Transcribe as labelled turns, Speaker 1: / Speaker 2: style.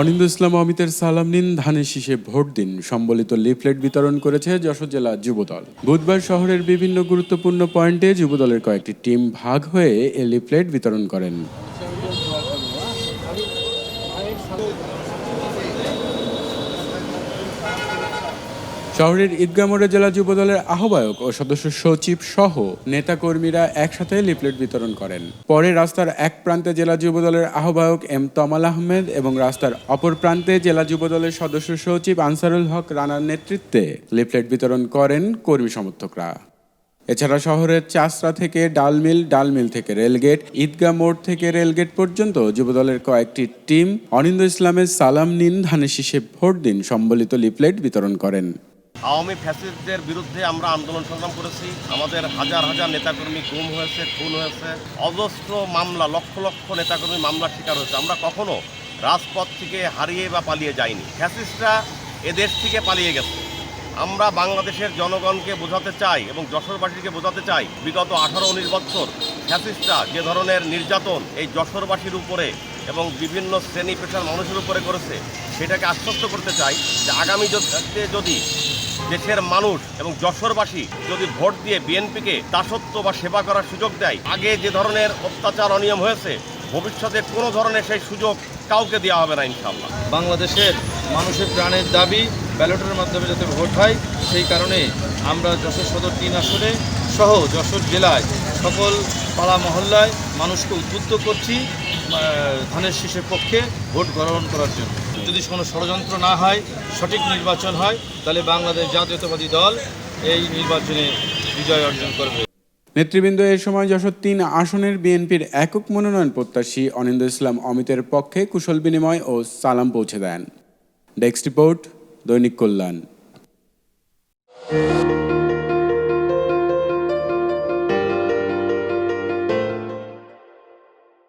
Speaker 1: অনিন্দ ইসলাম অমিতের সালাম নিন। ধানের শীষে ভোট দিন। সম্বলিত লিফলেট বিতরণ করেছে যশোর জেলা যুবদল। বুধবার শহরের বিভিন্ন গুরুত্বপূর্ণ পয়েন্টে যুবদলের কয়েকটি টিম ভাগ হয়ে এ লিফলেট বিতরণ করেন। শহরের ঈদগাহ মোড়ে জেলা যুবদলের আহ্বায়ক ও সদস্য সচিব সহ নেতাকর্মীরা একসাথে লিফলেট বিতরণ করেন। পরে রাস্তার এক প্রান্তে জেলা যুবদলের আহ্বায়ক এম তমাল আহমেদ এবং রাস্তার অপর প্রান্তে জেলা যুবদলের সদস্য সচিব আনসারুল হক রানার নেতৃত্বে লিফলেট বিতরণ করেন কর্মী সমর্থকরা। এছাড়া শহরের চাষরা থেকে ডালমিল ডালমিল থেকে রেলগেট, ঈদগাহ মোড় থেকে রেলগেট পর্যন্ত যুবদলের কয়েকটি টিম অনিন্দ ইসলামের সালাম নিন ধানের শীষে ভোট দিন সম্বলিত লিফলেট বিতরণ করেন।
Speaker 2: আওয়ামী ফ্যাসিস্টদের বিরুদ্ধে আমরা আন্দোলন সংগ্রাম করেছি। আমাদের হাজার হাজার নেতাকর্মী গুম হয়েছে, খুন হয়েছে। অজস্র মামলা, লক্ষ লক্ষ নেতাকর্মী মামলার শিকার হয়েছে। আমরা কখনো রাজপথ থেকে হারিয়ে বা পালিয়ে যাইনি। ফ্যাসিস্টরা এদেশ থেকে পালিয়ে গেছে। আমরা বাংলাদেশের জনগণকে বোঝাতে চাই এবং যশোরবাসীকে বোঝাতে চাই, বিগত আঠারো উনিশ বছর ফ্যাসিস্টরা যে ধরনের নির্যাতন এই যশোরবাসীর উপরে এবং বিভিন্ন শ্রেণি পেশার মানুষের উপরে করেছে, সেটাকে আশ্বস্ত করতে চাই যে আগামী যদি- যদি দেশের মানুষ এবং যশোরবাসী যদি ভোট দিয়ে বিএনপিকে দাসত্ব বা সেবা করার সুযোগ দেয়, আগে যে ধরনের অত্যাচার অনিয়ম হয়েছে, ভবিষ্যতে কোনো ধরনের সেই সুযোগ কাউকে দেওয়া হবে না ইনশাল্লাহ
Speaker 3: বাংলাদেশের মানুষের প্রাণের দাবি ব্যালটের মাধ্যমে যাতে ভোট হয়, সেই কারণে আমরা যশোর সদর তিন আসনে সহ যশোর জেলায় সকল পাড়া মহল্লায় মানুষকে উদ্বুদ্ধ করছি ধানের শীষের পক্ষে ভোট গ্রহণ করার জন্য। যদি কোনো ষড়যন্ত্র না হয়, সঠিক নির্বাচন হয়, তাহলে বাংলাদেশ জাতীয়তাবাদী দল এই নির্বাচনে বিজয় অর্জন করবে।
Speaker 1: নেতৃবৃন্দ, এ সময় যশোর তিন আসনের বিএনপির একক মনোনয়ন প্রত্যাশী অনিন্দ ইসলাম অমিতের পক্ষে কুশল বিনিময় ও সালাম পৌঁছে দেন। ডেস্ক রিপোর্ট, দৈনিক কল্যাণ।